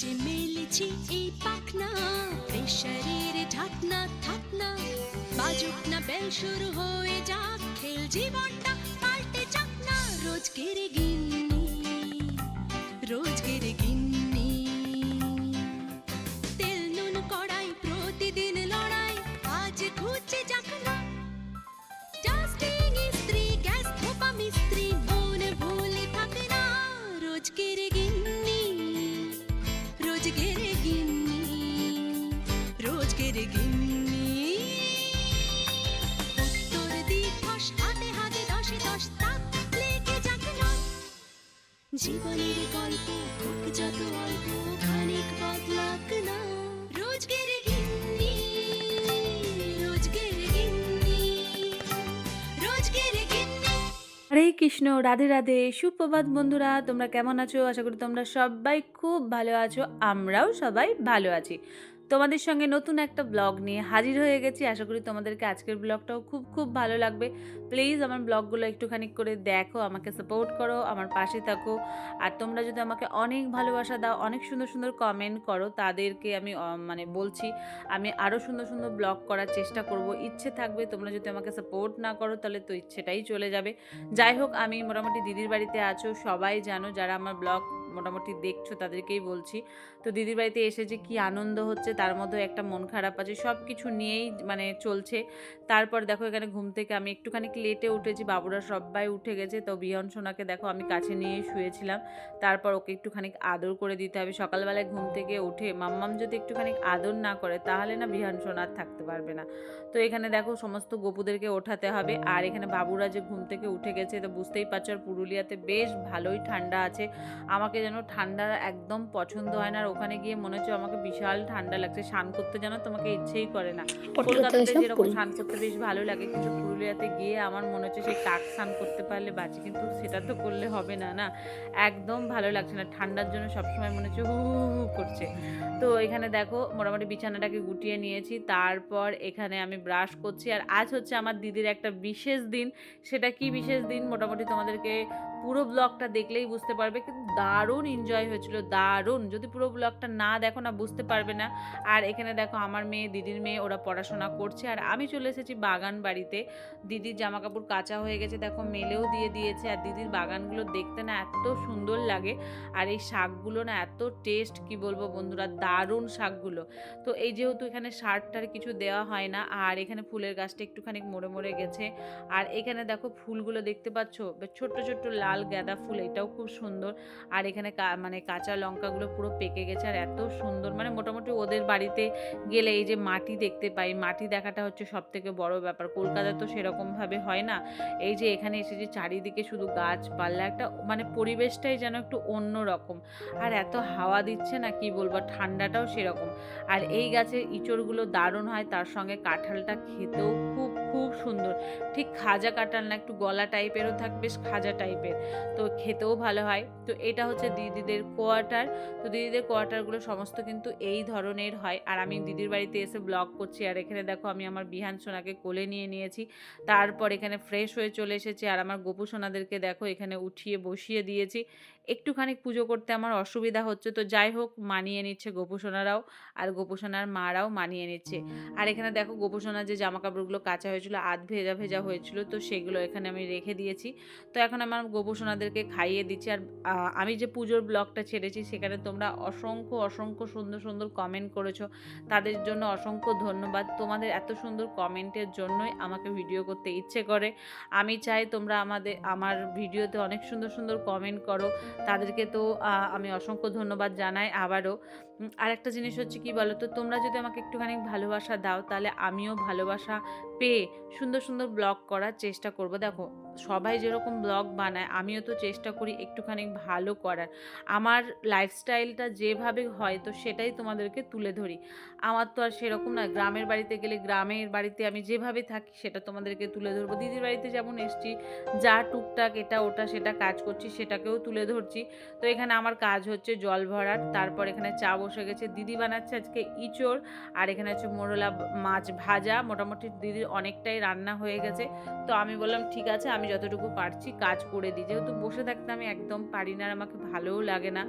যে মেলেছি এই পাখনা প্রেশারের ঢাকনা থাকনা বাজুক না বেল শুরু হয়ে যাক, খেল জীবনটা পাল্টে যাক না। রোজকের গিন্নি রোজকের রোজকের গিন্নি রোজকের গিন্নি। উত্তর দিবস হাতে হাতে দশে দশ তাক লেগে যাক জীবনের গল্প যত অল্প, খানিক বদলাক কৃষ্ণ, রাধে রাধে। সুপ্রভাত বন্ধুরা, তোমরা কেমন আছো? আশা করি তোমরা সবাই খুব ভালো আছো, আমরাও সবাই ভালো আছি। তোমাদের সঙ্গে নতুন একটা ব্লগ নিয়ে হাজির হয়ে গেছি। আশা করি তোমাদেরকে আজকের ব্লগটাও খুব খুব ভালো লাগবে। প্লিজ আমার ব্লগগুলো একটুখানি করে দেখো, আমাকে সাপোর্ট করো, আমার পাশে থাকো। আর তোমরা যদি আমাকে অনেক ভালোবাসা দাও, অনেক সুন্দর সুন্দর কমেন্ট করো, তাদেরকে আমি মানে বলছি, আমি আরও সুন্দর সুন্দর ব্লগ করার চেষ্টা করব। ইচ্ছে থাকবে তোমরা যদি আমাকে সাপোর্ট না করো, তাহলে তো ইচ্ছেটাই চলে যাবে। যাই হোক, আমি মোটামুটি দিদির বাড়িতে আছো, সবাই জানো যারা আমার ব্লগ মোটামুটি দেখছ, তাদেরকেই বলছি। তো দিদির বাড়িতে এসে যে কি আনন্দ হচ্ছে, তার মধ্যে একটা মন খারাপ আছে। সব কিছু নিয়েই মানে চলছে। তারপর দেখো এখানে ঘুম থেকে আমি একটুখানি লেটে উঠেছি, বাবুরা সবাই উঠে গেছে। তো বিহন সোনাকে দেখো আমি কাছে নিয়ে শুয়েছিলাম। তারপর ওকে একটুখানি আদর করে দিতে হবে। সকালবেলায় ঘুম থেকে উঠে মাম্মাম যদি একটুখানি আদর না করে, তাহলে না বিহান সোনা আর থাকতে পারবে না। তো এখানে দেখো সমস্ত গপুদেরকে ওঠাতে হবে। আর এখানে বাবুরা যে ঘুম থেকে উঠে গেছে, তো বুঝতেই পারছ আর পুরুলিয়াতে বেশ ভালোই ঠান্ডা আছে। আমাকে যেন ঠান্ডা একদম পছন্দ হয় না। আর ওখানে গিয়ে মনে হচ্ছে আমাকে বিশাল ঠান্ডা লাগছে। স্নান করতে যেন তোমাকে ইচ্ছেই করে না। কলকাতাতে যেরকম স্নান করতে বেশ ভালো লাগে কিন্তু পুরুলিয়াতে গিয়ে আমার মনে হচ্ছে সেই কাক স্নান করতে পারলে বাঁচি কিন্তু সেটা তো করলে হবে না না? একদম ভালো লাগছে না। ঠান্ডার জন্য সবসময় মনে হচ্ছে হু হু করছে। তো এখানে দেখো মোটামুটি বিছানাটাকে গুটিয়ে নিয়েছি। তারপর এখানে আমি ব্রাশ করছি। আর আজ হচ্ছে আমার দিদির একটা বিশেষ দিন। সেটা কি বিশেষ দিন? মোটামুটি তোমাদেরকে পুরো ব্লগটা দেখলেই বুঝতে পারবে কিন্তু দারুণ এনজয় হয়েছিল, দারুণ। যদি পুরো ব্লগটা না দেখো না, বুঝতে পারবে না। আর এখানে দেখো আমার মেয়ে, দিদির মেয়ে, ওরা পড়াশোনা করছে। আর আমি চলে এসেছি বাগান বাড়িতে। দিদির জামা কাপড় কাঁচা হয়ে গেছে, দেখো মেলেও দিয়ে দিয়েছে। আর দিদির বাগানগুলো দেখতে না এত সুন্দর লাগে। আর এই শাকগুলো না এত টেস্ট কি বলব বন্ধুরা, দারুণ শাকগুলো। তো এই যেহেতু এখানে সারটার কিছু দেওয়া হয় না, আর এখানে ফুলের গাছটা একটুখানি মরে মরে গেছে। আর এখানে দেখো ফুলগুলো দেখতে পাচ্ছ? ছোট্ট ছোট্ট লাল গাঁদা ফুল, এটাও খুব সুন্দর। আর এখানে মানে কাঁচা লঙ্কাগুলো পুরো পেকে গেছে আর এত সুন্দর। মানে মোটামুটি ওদের বাড়িতে গেলে এই যে মাটি দেখতে পাই, মাটি দেখাটা হচ্ছে সব থেকে বড় ব্যাপার। কলকাতায় তো সেরকমভাবে হয় না। এই যে এখানে এসে যে চারিদিকে শুধু গাছপালা, একটা মানে পরিবেশটাই যেন একটু অন্য রকম। আর এত হাওয়া দিচ্ছে না, কি বলব? ঠান্ডাটাও সেরকম। আর এই গাছের ইঁচড়গুলো দারুণ হয়, তার সঙ্গে কাঁঠালটা খেতেও খুব সুন্দর। ঠিক খাজা কাঁঠাল না একটু গলা টাইপেরও থাকবে খাজা টাইপের। তো খেতেও ভালো হয়। তো এটা হচ্ছে দিদিদের কোয়ার্টার। তো দিদিদের কোয়ার্টারগুলো সমস্ত কিন্তু এই ধরনের হয়। আর আমি দিদির বাড়িতে এসে ব্লগ করছি। আর এখানে দেখো আমি আমার বিহান সোনাকে কোলে নিয়ে নিয়েছি। তারপর এখানে ফ্রেশ হয়ে চলে এসেছি। আর আমার গোপু সোনাদেরকে দেখো এখানে উঠিয়ে বসিয়ে দিয়েছি। একটুখানি পুজো করতে আমার অসুবিধা হচ্ছে। তো যাই হোক, মানিয়ে নিচ্ছে গোপুসোনারাও আর গোপুসোনার মারাও মানিয়ে নিচ্ছে। আর এখানে দেখো গোপুসোনার যে জামা কাপড়গুলো কাঁচা হয়েছিল, আধ ভেজা ভেজা হয়েছিল, তো সেগুলো এখানে আমি রেখে দিয়েছি। তো এখন আমার গোপুসোনাদেরকে খাইয়ে দিচ্ছি। আর আমি যে পুজোর ব্লগটা ছেড়েছি, সেখানে তোমরা অসংখ্য অসংখ্য সুন্দর সুন্দর কমেন্ট করেছ। তাদের জন্য অসংখ্য ধন্যবাদ। তোমাদের এত সুন্দর কমেন্টের জন্যই আমাকে ভিডিও করতে ইচ্ছে করে। আমি চাই তোমরা আমাদের, আমার ভিডিওতে অনেক সুন্দর সুন্দর কমেন্ট করো। তাদেরকে তো আমি অসংখ্য ধন্যবাদ জানাই আবারও। আর একটা জিনিস হচ্ছে কি বলো তো তোমরা যদি আমাকে একটুখানি ভালোবাসা দাও, তাহলে আমিও ভালোবাসা পেয়ে সুন্দর সুন্দর ব্লগ করার চেষ্টা করব। দেখো সবাই যেরকম ব্লগ বানায়, আমিও তো চেষ্টা করি একটুখানি ভালো করার। আমার লাইফস্টাইলটা যেভাবে হয়, তো সেটাই তোমাদেরকে তুলে ধরি। আমার তো আর সেরকম না, গ্রামের বাড়িতে গেলে গ্রামের বাড়িতে আমি যেভাবে থাকি, সেটা তোমাদেরকে তুলে ধরবো। দিদির বাড়িতে যেমন এসছি, যা টুকটাক এটা ওটা সেটা কাজ করছি, সেটাকেও তুলে ধরছি। তো এখানে আমার কাজ হচ্ছে জল ভরার তারপর এখানে চা বসে গেছে, দিদি বানাচ্ছে আজকে ইচড়, আর এখানে হচ্ছে মোরলা মাছ ভাজা। মোটামুটি দিদির অনেকটাই রান্না হয়ে গেছে। তো আমি বললাম, ঠিক আছে, আমি যতটুকু পারছি কাজ করে দিই। যেহেতু বসে থাকতে আমি একদম পারি না আর আমাকে ভালোও লাগে না।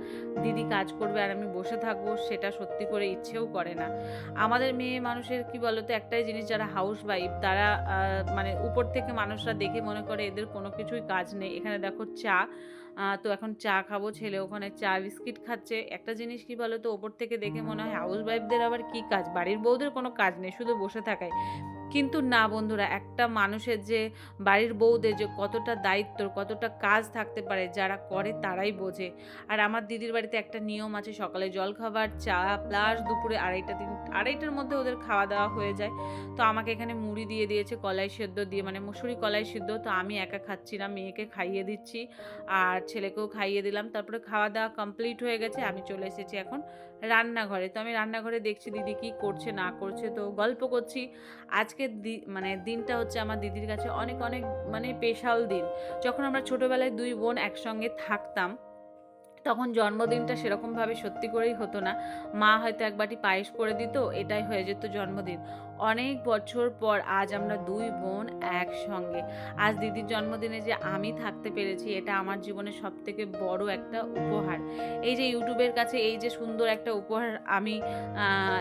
দিদি কাজ করবে আর আমি বসে থাকব, সেটা সত্যি করে ইচ্ছেও করে না। আমাদের মেয়ে মানুষের কি বলতো, একটাই জিনিস যারা হাউস ওয়াইফ তারা মানে উপর থেকে মানুষরা দেখে মনে করে এদের কোনো কিছুই কাজ নেই। এখানে দেখো চা তো এখন চা খাব, ছেলে ওখানে চা, বিস্কিট খাচ্ছে। একটা জিনিস কি বলতো ওপর থেকে দেখে মনে হয় হাউস ওয়াইফদের আবার কি কাজ? বাড়ির বউদের কোনো কাজ নেই, শুধু বসে থাকায় কিন্তু না বন্ধুরা, একটা মানুষের যে বাড়ির বউদের যে কতটা দায়িত্ব, কতটা কাজ থাকতে পারে, যারা করে তারাই বোঝে। আর আমার দিদির বাড়িতে একটা নিয়ম আছে, সকালে জল খাবার, চা প্লাস দুপুরে আড়াইটা তিন আড়াইটার মধ্যে ওদের খাওয়া দাওয়া হয়ে যায়। তো আমাকে এখানে মুড়ি দিয়ে দিয়েছে, কলাই সেদ্ধ দিয়ে মানে মুসুরি কলাই সেদ্ধ, তো আমি একা খাচ্ছি না, মেয়েকে খাইয়ে দিচ্ছি। আর ছেলেকেও খাইয়ে দিলাম, তারপরে খাওয়া দাওয়া কমপ্লিট হয়ে গেছে, আমি চলে এসেছি এখন রান্নাঘরে। তো আমি রান্নাঘরে দেখছি দিদি কি করছে, না করছে, তো গল্প করছি। আজকে মানে দিনটা হচ্ছে আমার দিদির কাছে অনেক অনেক মানে স্পেশাল দিন। যখন আমরা ছোটোবেলায় দুই বোন একসঙ্গে থাকতাম, তখন জন্মদিনটা সেরকমভাবে সত্যি করেই হতো না। মা হয়তো এক বাটি পায়েস করে দিত, এটাই হয়ে যেত জন্মদিন। অনেক বছর পর আজ আমরা দুই বোন একসঙ্গে। আজ দিদির জন্মদিনে যে আমি থাকতে পেরেছি, এটা আমার জীবনের সব থেকে বড় একটা উপহার। এই যে ইউটিউবের কাছে এই যে সুন্দর একটা উপহার আমি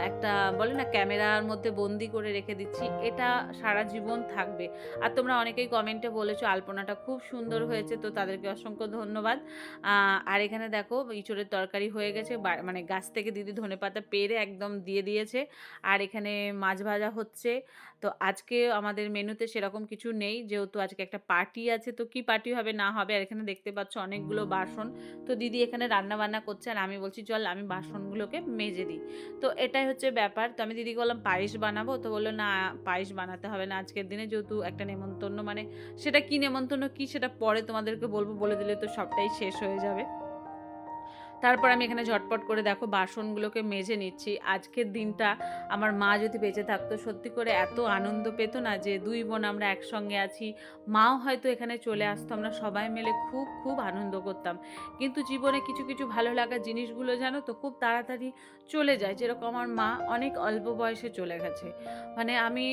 একটা বলে না, ক্যামেরার মধ্যে বন্দি করে রেখে দিচ্ছি, এটা সারা জীবন থাকবে। আর তোমরা অনেকেই কমেন্টে বলেছ, আলপনাটা খুব সুন্দর হয়েছে, তো তাদেরকে অসংখ্য ধন্যবাদ। আর এখানে দেখো, ইঁচড়ের তরকারি হয়ে গেছে মানে গাছ থেকে দিদি ধনেপাতা পেরে একদম দিয়ে দিয়েছে। আর এখানে মাছ ভাজা হচ্ছে। তো আজকে আমাদের মেনুতে সেরকম কিছু নেই। যেহেতু আজকে একটা পার্টি আছে, তো কি পার্টি হবে, না হবে? আর এখানে দেখতে পাচ্ছ অনেকগুলো বাসন। তো দিদি এখানে রান্না বান্না করছে। আর আমি বলছি, চল, আমি বাসনগুলোকে মেজে দিই। তো এটাই হচ্ছে ব্যাপার। তো আমি দিদিকে বললাম, পায়েস বানাবো? তো বলল, না, পায়েস বানাতে হবে না আজকের দিনে। যেহেতু একটা নেমন্তন্ন মানে সেটা কি নেমন্তন্ন, কি সেটা পরে তোমাদেরকে বলব বলে দিলে তো সবটাই শেষ হয়ে যাবে। তারপর আমি এখানে ঝটপট করে দেখো বাসনগুলোকে মেজে নিচ্ছি। আজকের দিনটা আমার মা যদি বেঁচে থাকতো, সত্যি করে এত আনন্দ পেতো না যে দুই বোন আমরা একসঙ্গে আছি। মাও হয়তো এখানে চলে আসতো, আমরা সবাই মিলে খুব খুব আনন্দ করতাম। কিন্তু জীবনে কিছু কিছু ভালো লাগার জিনিসগুলো জানো তো, খুব তাড়াতাড়ি চলে যায়। যেরকম আমার মা অনেক অল্প বয়সে চলে গেছে। মানে আমি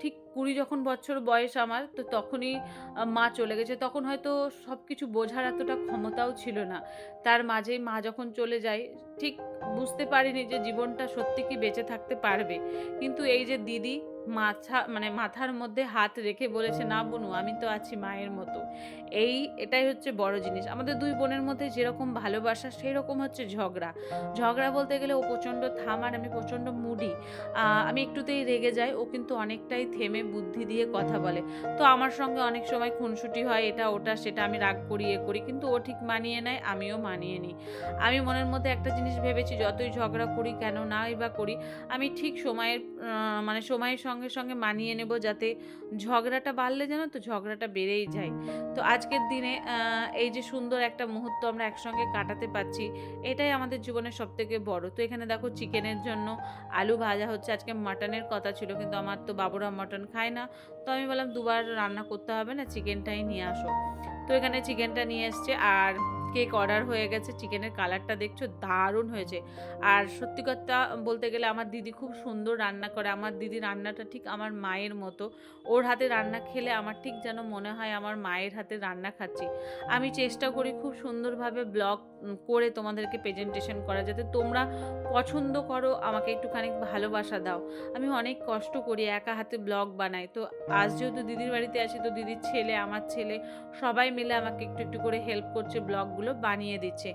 ঠিক কুড়ি যখন বছর বয়স আমার, তো তখনই মা চলে গেছে। তখন হয়তো সব কিছু বোঝার এতটা ক্ষমতাও ছিল না। তার মাঝেই মা যখন চলে যায়, ঠিক বুঝতে পারিনি যে জীবনটা সত্যি কি বেঁচে থাকতে পারবে। কিন্তু এই যে দিদি মাথা মানে মাথার মধ্যে হাত রেখে বলেছে, না বোনু, আমি তো আছি মায়ের মতো। এই, এটাই হচ্ছে বড় জিনিস। আমাদের দুই বোনের মধ্যে যেরকম ভালোবাসা সেই রকম হচ্ছে ঝগড়া। ঝগড়া বলতে গেলে ও প্রচণ্ড থাম আর আমি প্রচণ্ড মুডি। আমি একটুতেই রেগে যাই, ও কিন্তু অনেকটাই থেমে বুদ্ধি দিয়ে কথা বলে। তো আমার সঙ্গে অনেক সময় খুনসুটি হয়, এটা, ওটা, সেটা আমি রাগ করি, এ করি, কিন্তু ও ঠিক মানিয়ে নেয়, আমিও মানিয়ে নিই। আমি মনের মধ্যে একটা জিনিস ভেবেছি, যতই ঝগড়া করি, কেন নাই বা করি, আমি ঠিক সময়ের মানে সময়ের সঙ্গে সঙ্গে সঙ্গে মানিয়ে নেব যাতে ঝগড়াটা বাড়লে জানো তো ঝগড়াটা বেড়েই যায়। তো আজকের দিনে এই যে সুন্দর একটা মুহূর্ত আমরা একসঙ্গে কাটাতে পারছি, এটাই আমাদের জীবনের সব থেকে বড়। তো এখানে দেখো চিকেনের জন্য আলু ভাজা হচ্ছে। আজকে মাটনের কথা ছিল, কিন্তু আমার তো বাবুরা মাটন খায় না। তো আমি বললাম, দুবার রান্না করতে হবে না, চিকেনটাই নিয়ে আসো। তো এখানে চিকেনটা নিয়ে এসছে, আর কেক অর্ডার হয়ে গেছে চিকেনের কালারটা দেখছ দারুণ হয়েছে। আর সত্যি কথা বলতে গেলে আমার দিদি খুব সুন্দর রান্না করে, আমার দিদি রান্নাটা ঠিক আমার মায়ের মতো। ওর হাতে রান্না খেলে আমার ঠিক যেন মনে হয় আমার মায়ের হাতে রান্না খাচ্ছি। আমি চেষ্টা করি খুব সুন্দরভাবে ব্লগ করে তোমাদেরকে প্রেজেন্টেশন করা, যাতে তোমরা পছন্দ করো, আমাকে একটুখানি ভালোবাসা দাও। আমি অনেক কষ্ট করি একা হাতে ব্লগ বানাই। তো আজ যেহেতু দিদির বাড়িতে আছি, তো দিদির ছেলে, আমার ছেলে, সবাই মিলে আমাকে একটু একটু করে হেল্প করছে ব্লগগুলো বানিয়ে দিচ্ছে।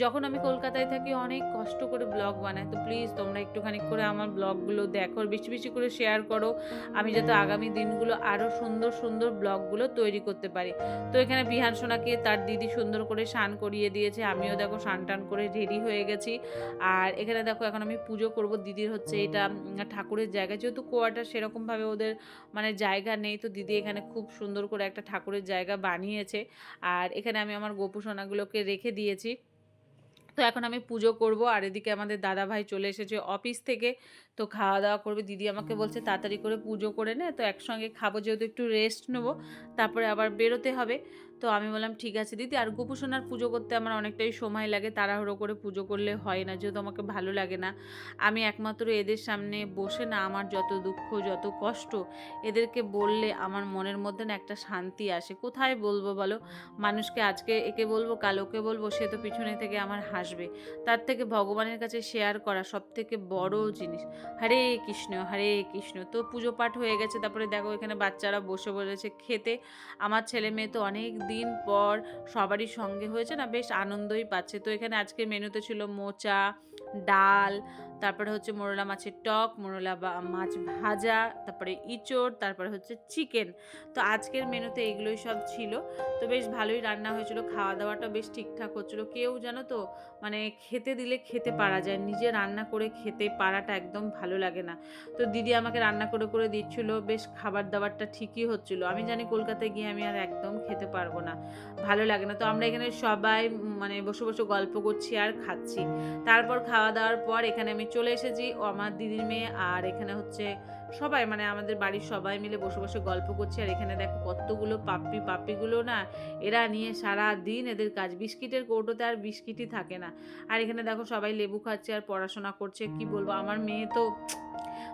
যখন আমি কলকাতায় থাকি অনেক কষ্ট করে ব্লগ বানাই, তো প্লিজ তোমরা একটুখানি করে আমার ব্লগগুলো দেখো বেশি বেশি করে শেয়ার করো। আমি যাতে আগামী দিনগুলো আরও সুন্দর সুন্দর ব্লগগুলো তৈরি করতে পারি। তো এখানে বিহান সোনাকে তার দিদি সুন্দর করে স্নান করিয়ে দিয়েছে। আমিও দেখো স্নান টান করে রেডি হয়ে গেছি। আর এখানে দেখো এখন আমি পুজো করব। দিদির হচ্ছে এটা ঠাকুরের জায়গা। যেহেতু কোয়াটার সেরকমভাবে ওদের মানে জায়গা নেই, তো দিদি এখানে খুব সুন্দর করে একটা ঠাকুরের জায়গা বানিয়েছে। আর এখানে আমি আমার গোপুসোনাগুলোকে রেখে দিয়েছি। তো এখন আমি পুজো করব। আর এদিকে আমাদের দাদা ভাই চলে এসেছে অফিস থেকে। তো খাওয়া দাওয়া করবে দিদি আমাকে বলছে তাড়াতাড়ি করে পুজো করে নে তো একসঙ্গে খাব যেহেতু একটু রেস্ট নেব তারপরে আবার বেরোতে হবে। তো আমি বললাম ঠিক আছে দিদি। আর গোপুসোনার পুজো করতে আমার অনেকটাই সময় লাগে তাড়াহুড়ো করে পুজো করলে হয় না যেহেতু আমাকে ভালো লাগে না। আমি একমাত্র এদের সামনে বসে না আমার যত দুঃখ যত কষ্ট এদেরকে বললে আমার মনের মধ্যে না একটা শান্তি আসে। কোথায় বলব বলো? মানুষকে আজকে একে বলব কাল ওকে বলব সে তো পিছনে থেকে আমার হাসবে। তার থেকে ভগবানের কাছে শেয়ার করা সব থেকে বড় জিনিস। হরে কৃষ্ণ হরে কৃষ্ণ। তো পুজো পাঠ হয়ে গেছে, তারপরে দেখো এখানে বাচ্চারা বসে বসেছে খেতে। আমার ছেলে মেয়ে তো অনেক দিন পর সবারই সঙ্গে হয়েছে না, বেশ আনন্দই পাচ্ছে। তো এখানে আজকের মেনুতে ছিল মোচা ডাল, তারপরে হচ্ছে মোরলা মাছের টক, মোরলা মাছ ভাজা, তারপরে ইঁচড়, তারপরে হচ্ছে চিকেন। তো আজকের মেনুতে এগুলোই সব ছিল। তো বেশ ভালোই রান্না হয়েছিল খাওয়া দাওয়াটা বেশ ঠিকঠাক হচ্ছিল। কেউ জানো তো মানে খেতে দিলে খেতে পারা যায়, নিজে রান্না করে খেতে পারাটা একদম ভালো লাগে না। তো দিদি আমাকে রান্না করে করে দিচ্ছিল, বেশ খাবার দাবারটা ঠিকই হচ্ছিল। আমি জানি কলকাতায় গিয়ে আমি আর একদম খেতে পারব না, ভালো লাগে না। তো আমরা এখানে সবাই মানে বসে বসে গল্প করছি আর খাচ্ছি। তারপর খাওয়া দাওয়ার পর এখানে আমি চলে এসেছি। ও আমার দিদির মেয়ে আর এখানে হচ্ছে সবাই মানে আমাদের বাড়ির সবাই মিলে বসে বসে গল্প করছি। আর এখানে দেখো কতগুলো পাপ্পি, পাপ্পিগুলো না এরা নিয়ে সারা দিন এদের কাজ। বিস্কিটের কৌটোতে আর বিস্কিটই থাকে না। আর এখানে দেখো সবাই লেবু খাচ্ছে আর পড়াশোনা করছে। কি বলব, আমার মেয়ে তো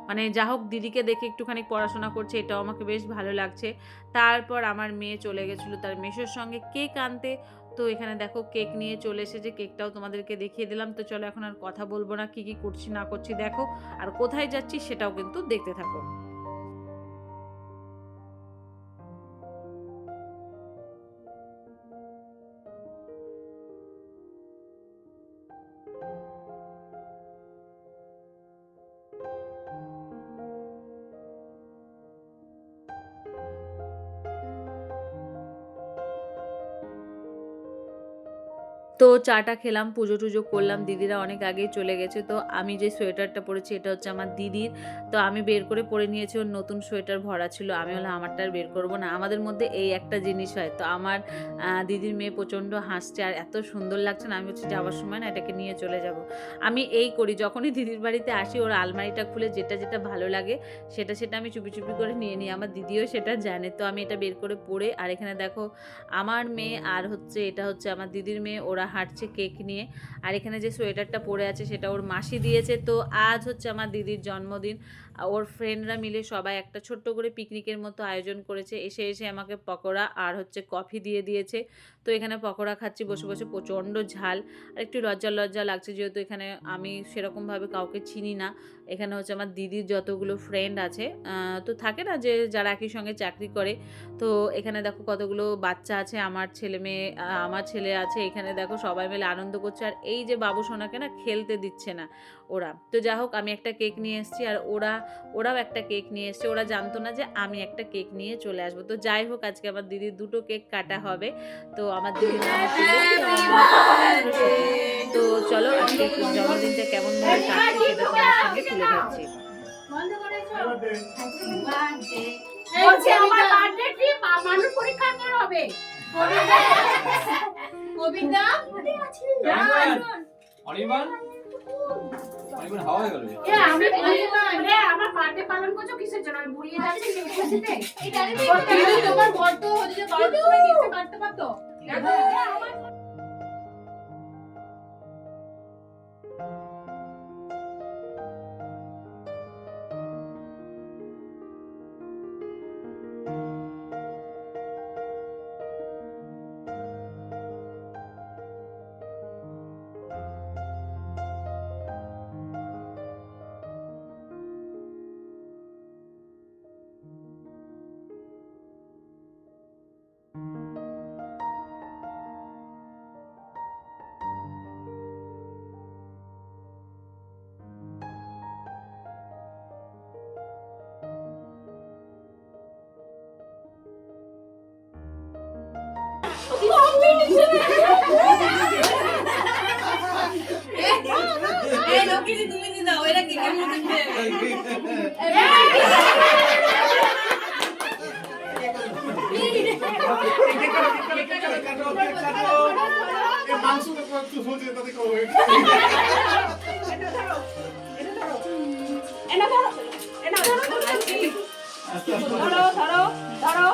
মানে যা হোক দিদিকে দেখে একটুখানি পড়াশোনা করছে, এটাও আমাকে বেশ ভালো লাগছে। তারপর আমার মেয়ে চলে গেছিল তার মেসোর সঙ্গে কেক আনতে। তো এখানে দেখো কেক নিয়ে চলে এসেছে, কেকটাও তোমাদেরকে দেখিয়ে দিলাম। তো চলো এখন আর কথা বলব না, কি কি করছি না করছি দেখো। আর কোথায় যাচ্ছি সেটাও কিন্তু দেখতে থাকো। তো চাটা খেলাম, পুজো টুজো করলাম, দিদিরা অনেক আগেই চলে গেছে। তো আমি যে সোয়েটারটা পরেছি, এটা হচ্ছে আমার দিদির। তো আমি বের করে পরে নিয়েছি, ওর নতুন সোয়েটার ভরা ছিল। আমি হলো আমারটা আর বের করব না। আমাদের মধ্যে এই একটা জিনিস হয়। তো আমার দিদির মেয়ে প্রচণ্ড হাসছে, আর এত সুন্দর লাগছে না, আমি হচ্ছে যাওয়ার সময় না, এটাকে নিয়ে চলে যাব। আমি এই করি, যখনই দিদির বাড়িতে আসি, ওর আলমারিটা খুলে যেটা যেটা ভালো লাগে, সেটা সেটা আমি চুপি চুপি করে নিয়ে নিই। আমার দিদিও সেটা জানে। তো আমি এটা বের করে পরে, আর এখানে দেখো, আমার মেয়ে আর হচ্ছে, এটা হচ্ছে আমার দিদির মেয়ে, ওরা হাঁটছে কেক নিয়ে। আর এখানে যে সোয়েটারটা পরে আছে সেটা ওর মাসি দিয়েছে। তো আজ হচ্ছে আমার দিদির জন্মদিন। ওর ফ্রেন্ডরা মিলে সবাই একটা ছোট্ট করে পিকনিকের মতো আয়োজন করেছে। এসে এসে আমাকে পকোড়া আর হচ্ছে কফি দিয়ে দিয়েছে। তো এখানে পকোড়া খাচ্ছি, বসে বসে প্রচণ্ড ঝাল। আর একটু লজ্জা লজ্জা লাগছে যেহেতু এখানে আমি সেরকমভাবে কাউকে চিনি না। এখানে হচ্ছে আমার দিদির যতগুলো ফ্রেন্ড আছে তো থাকে না যে যারা একই সঙ্গে চাকরি করে। তো এখানে দেখো কতগুলো বাচ্চা আছে, আমার ছেলে মেয়ে আমার ছেলে আছে। এখানে দেখো সবাই মিলে আনন্দ করছে। আর এই যে বাবু সোনাকে না খেলতে দিচ্ছে না। ওরা। তো যা হোক আমি একটা কেক নিয়ে এসেছি আর ওরা ওরাও একটা কেক নিয়ে এসছে। ওরা জানতো না যে আমি একটা কেক নিয়ে চলে আসব। তো যাই হোক আজকে আমার দিদির দুটো কেক কাটা হবে। তো আমার দিদির শুভশ্রী। তো চলো আজকে জন্মদিনটা কেমন ভাবে কাটছে সেটা তোমার সঙ্গে তুলে ধরছি। পরীক্ষা হবে? কবিতা? হয়ে আমার বার্থডে পালন করছ কিসের জন্য? আমি ভুলিয়ে যাচ্ছি তোমার বড় হচ্ছে বারোটার সময় কেকটা কাটতে পারতো। মাংসটা একটু সোজে তাতে করবে এনা ধরো এনা ধরো ধরো ধরো ধরো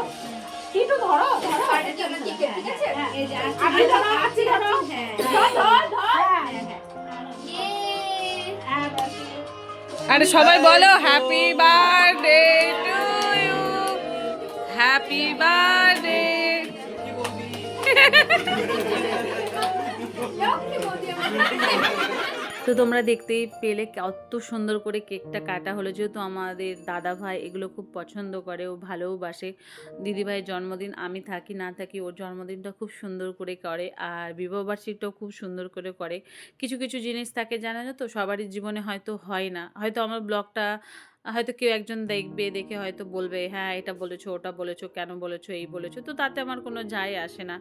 টিটু ধরো। ধরো পাটের জন্য দিকে ঠিক আছে এই যে আমি ধরো আছি ধরো। হ্যাঁ ধর ধর ধর আরে সবাই বলো happy birthday to you happy birthday কি আমার তো তোমরা দেখতেই পেলে কত সুন্দর করে কেকটা কাটা হলো। যেহেতু আমাদের দাদা ভাই এগুলো খুব পছন্দ করে, ও ভালোবাসে দিদিভাইয়ের জন্মদিন আমি থাকি, না থাকি, ওর জন্মদিনটা খুব সুন্দর করে করে আর বিবাহবার্ষিকটাও খুব সুন্দর করে করে। কিছু কিছু জিনিস তাকে জানা যেত সবারই জীবনে হয়তো হয় না। হয়তো আমার ব্লগটা হয়তো কেউ একজন দেখবে, দেখে হয়তো বলবে হ্যাঁ এটা বলেছ, ওটা বলেছ, কেন বলেছ, এই বলেছ। তো তাতে আমার কোনো যায় আসে না।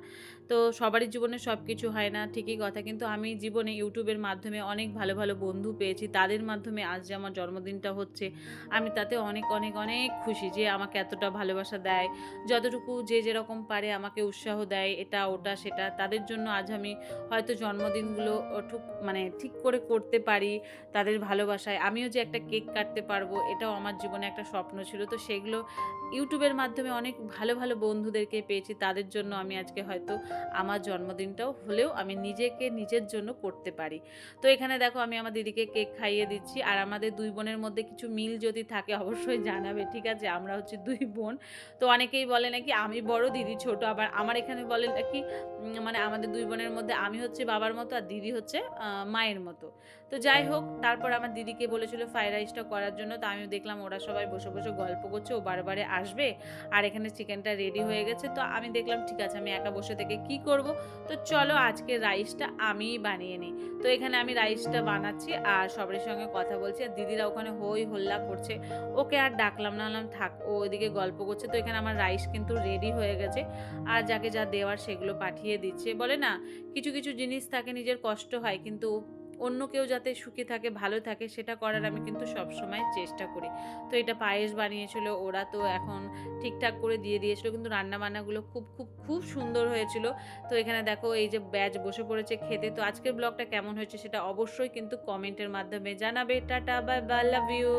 তো সবারই জীবনে সব কিছু হয় না, ঠিকই কথা। কিন্তু আমি জীবনে ইউটিউবের মাধ্যমে অনেক ভালো ভালো বন্ধু পেয়েছি। তাদের মাধ্যমে আজ যে আমার জন্মদিনটা হচ্ছে, আমি তাতে অনেক অনেক অনেক খুশি যে আমাকে এতটা ভালোবাসা দেয়। যতটুকু যে যেরকম পারে আমাকে উৎসাহ দেয়, এটা, ওটা, সেটা। তাদের জন্য আজ আমি হয়তো জন্মদিনগুলো ঠিক মানে ঠিক করে করতে পারি তাদের ভালোবাসায়। আমিও যে একটা কেক কাটতে পারব এটাও আমার জীবনে একটা স্বপ্ন ছিল। তো সেগুলো ইউটিউবের মাধ্যমে অনেক ভালো ভালো বন্ধুদেরকে পেয়েছি। তাদের জন্য আমি আজকে হয়তো আমার জন্মদিনটাও হলেও আমি নিজেকে নিজের জন্য করতে পারি। তো এখানে দেখো আমি আমার দিদিকে কেক খাইয়ে দিচ্ছি। আর আমাদের দুই বোনের মধ্যে কিছু মিল যদি থাকে অবশ্যই জানাবে, ঠিক আছে? আমরা হচ্ছে দুই বোন। তো অনেকেই বলে নাকি আমি বড়, দিদি ছোট। আবার আমার এখানে বলে নাকি মানে আমাদের দুই বোনের মধ্যে আমি হচ্ছে বাবার মতো আর দিদি হচ্ছে মায়ের মতো। তো যাই হোক, তারপর আমার দিদিকে বলেছিল ফ্রাইড রাইসটা করার জন্য। তো আমি দেখলাম ওরা সবাই বসে বসে গল্প করছে, ও বারে আসবে আর এখানে চিকেনটা রেডি হয়ে গেছে। তো আমি দেখলাম, ঠিক আছে, আমি একা বসে থেকে কি করব? তো চলো আজকে রাইসটা আমিই বানিয়ে নিই। তো এখানে আমি রাইসটা বানাচ্ছি আর সবার সঙ্গে কথা বলছি। আর দিদিরা ওখানে হই হল্লা করছে। ওকে আর ডাকলাম না, বললাম, থাক, ও ওইদিকে গল্প করছে। তো এখানে আমার রাইস কিন্তু রেডি হয়ে গেছে। আর যাকে যা দেওয়ার সেগুলো পাঠিয়ে দিচ্ছে। বলে না, কিছু কিছু জিনিস থাকে, নিজের কষ্ট হয়, কিন্তু অন্য কেউ যাতে সুখী থাকে, ভালো থাকে, সেটা করার আমি কিন্তু সবসময় চেষ্টা করি। তো এটা পায়েস বানিয়েছিল, ওরা তো এখন ঠিকঠাক করে দিয়ে দিয়েছিল, কিন্তু রান্নাবান্নাগুলো খুব খুব খুব সুন্দর হয়েছিল। তো এখানে দেখো, এই যে ব্যাচ বসে পড়েছে খেতে। তো আজকের ব্লগটা কেমন হয়েছে সেটা অবশ্যই কিন্তু কমেন্টের মাধ্যমে জানাবে। Tata bye bye love you